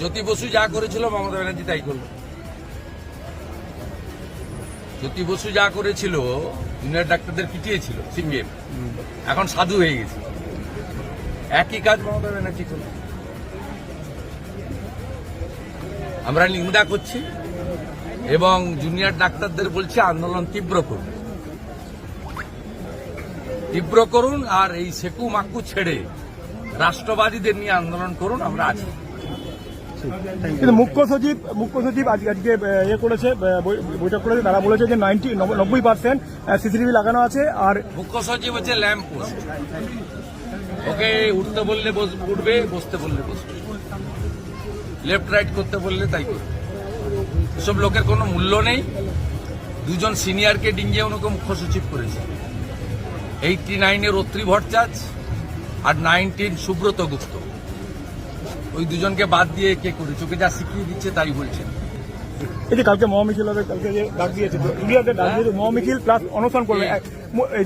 জ্যোতি বসু যা করেছিল মমতা ব্যানার্জি তাই করল। জ্যোতি বসু যা করেছিল জুনিয়র ডাক্তারদের পিটিয়েছিল, সিপিএম। এখন সাধু হয়ে গেছে। একই কাজ মমতা ব্যানার্জি করল। আমরা নিন্দা করছি এবং জুনিয়র ডাক্তারদের বলছি আন্দোলন তীব্র করুন। তীব্র করুন আর এই সেকু মাকু ছেড়ে রাষ্ট্রবাদীদের নিয়ে আন্দোলন করুন, আমরা আছি। কিন্তু মুখ্য সচিব মুখ্য সচিব আজকে আজকে ইয়ে করেছে বৈঠক করেছে, তারা বলেছে যে নাইনটি নব্বই পার্সেন্ট সিসিটিভি লাগানো আছে আর মুখ্য সচিব হচ্ছে ল্যাম্প ওকে উঠতে বললে উঠবে, বসতে বললে বসবে। লেফট রাইট করতে বললে তাই করবে। এসব লোকের কোনো মূল্য নেই। দুজন সিনিয়রকে ডিঙ্গিয়ে ওনাকে মুখ্য সচিব করেছে। এইটি নাইনের অত্রি ভট্টাচ আর নাইনটিন সুব্রত গুপ্ত। ওই দুজনকে বাদ দিয়ে কে করেছে ওকে যা শিখিয়ে দিচ্ছে তাই বলছেন এই যে কালকে মহামিছিল হবে কালকে যে ডাক দিয়েছে জুনিয়রদের ডাক দিয়েছে মহামিছিল প্লাস অনশন করবে।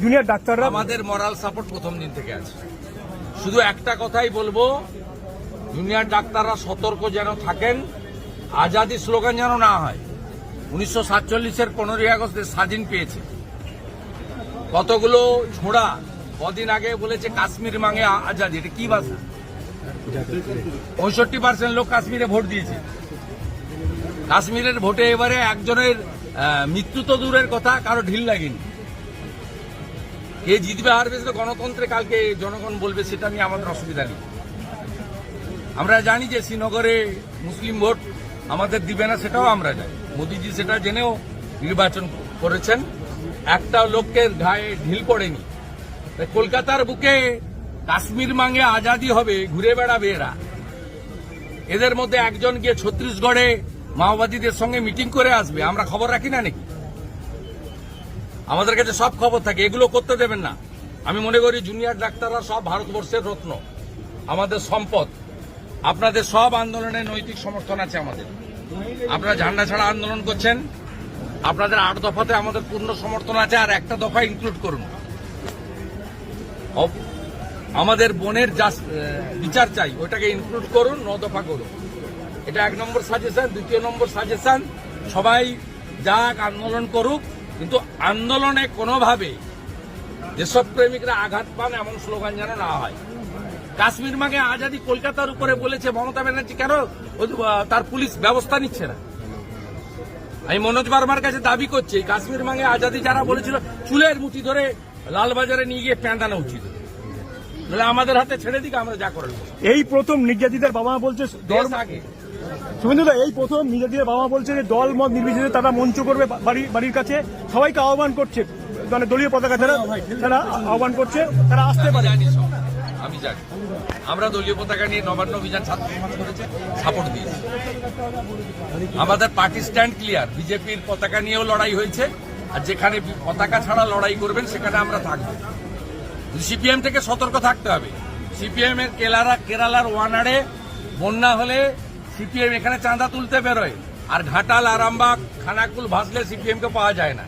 জুনিয়র ডাক্তাররা আমাদের মরাল সাপোর্ট প্রথম দিন থেকে আছে। শুধু একটা কথাই বলব জুনিয়র ডাক্তাররা সতর্ক যেন থাকেন আজাদি স্লোগান যেন না হয়। উনিশশো সাতচল্লিশের পনেরোই আগস্টে স্বাধীন পেয়েছে। কতগুলো ছোড়া কদিন আগে বলেছে কাশ্মীর মাঙে আজাদি এটা কি ভাষা? পঁয়ষট্টি পার্সেন্ট লোক কাশ্মীরে ভোট দিয়েছে। কাশ্মীরের ভোটে এবারে একজনের মৃত্যু তো দূরের কথা, কারও ঢিল লাগেনি। কে জিতবে হারবে সেটা গণতন্ত্রে কালকে জনগণ বলবে, সেটা নিয়ে আমাদের অসুবিধা নেই। আমরা জানি যে শ্রীনগরে মুসলিম ভোট আমাদের দিবে না, সেটাও আমরা জানি। মোদিজি সেটা জেনেও নির্বাচন করেছেন। একটা লোকের গায়ে ঢিল পড়েনি। কলকাতার বুকে কাশ্মীর মাঙ্গে আজাদি হবে, ঘুরে বেড়াবে এরা। এদের মধ্যে একজন গিয়ে ছত্তিশগড়ে মাওবাদীদের সঙ্গে মিটিং করে আসবে। আমরা খবর রাখি না নাকি? আমাদের কাছে সব খবর থাকে। এগুলো করতে দেবেন না। আমি মনে করি জুনিয়র ডাক্তাররা সব ভারতবর্ষের রত্ন। আমাদের সম্পদ। আপনাদের সব আন্দোলনের নৈতিক সমর্থন আছে আমাদের। আপনারা ঝান্ডা ছাড়া আন্দোলন করছেন। আপনাদের আট দফাতে আমাদের পূর্ণ সমর্থন আছে, আর একটা দফা ইনক্লুড করুন। আমাদের বোনের আহ, বিচার চাই ওটাকে ইনক্লুড করুন ন দফা করুন। এটা এক নম্বর সাজেশন দ্বিতীয় নম্বর সাজেশন সবাই যাক আন্দোলন করুক কিন্তু আন্দোলনে কোনোভাবে দেশপ্রেমিকরা আঘাত পান এমন স্লোগান যেন না হয়। কাশ্মীর মাগে আজাদি কলকাতার উপরে বলেছে মমতা ব্যানার্জি কেন? তার পুলিশ ব্যবস্থা নিচ্ছে না। আমি মনোজ বার্মার কাছে দাবি করছি কাশ্মীর মাগে আজাদি যারা বলেছিল চুলের মুঠি ধরে লালবাজারে নিয়ে গিয়ে প্যাঁদানো উচিত। নাহলে আমাদের হাতে ছেড়ে দিকে আমরা যা করে এই প্রথম নির্যাতিতার বাবা মা বলছে শুভেন্দুদা এই প্রথম নির্যাতিতার বাবা মা বলছে যে দল মত নির্বিশেষে তারা মঞ্চ করবে বাড়ি বাড়ির কাছে। সবাইকে আহ্বান করছে। মানে দলীয় পতাকা ছাড়া তারা আহ্বান করছে তারা আসতে পারে। আমি জানি। আমরা দলীয় পতাকা নিয়ে নবান্ন অভিযান ছাত্র সমাজ করেছে সাপোর্ট দিয়েছি। আমাদের পার্টি স্ট্যান্ড ক্লিয়ার বিজেপির পতাকা নিয়েও লড়াই হয়েছে আর যেখানে পতাকা ছাড়া লড়াই করবেন সেখানে আমরা থাকব। সিপিএম থেকে সতর্ক থাকতে হবে। সিপিএম এর কেলারা কেরালার ওয়ানারে বন্যা হলে সিপিএম এখানে চাঁদা তুলতে বেরোয়। আর ঘাটাল, আরামবাগ, খানাকুল ভাসলে সিপিএম কে পাওয়া যায় না।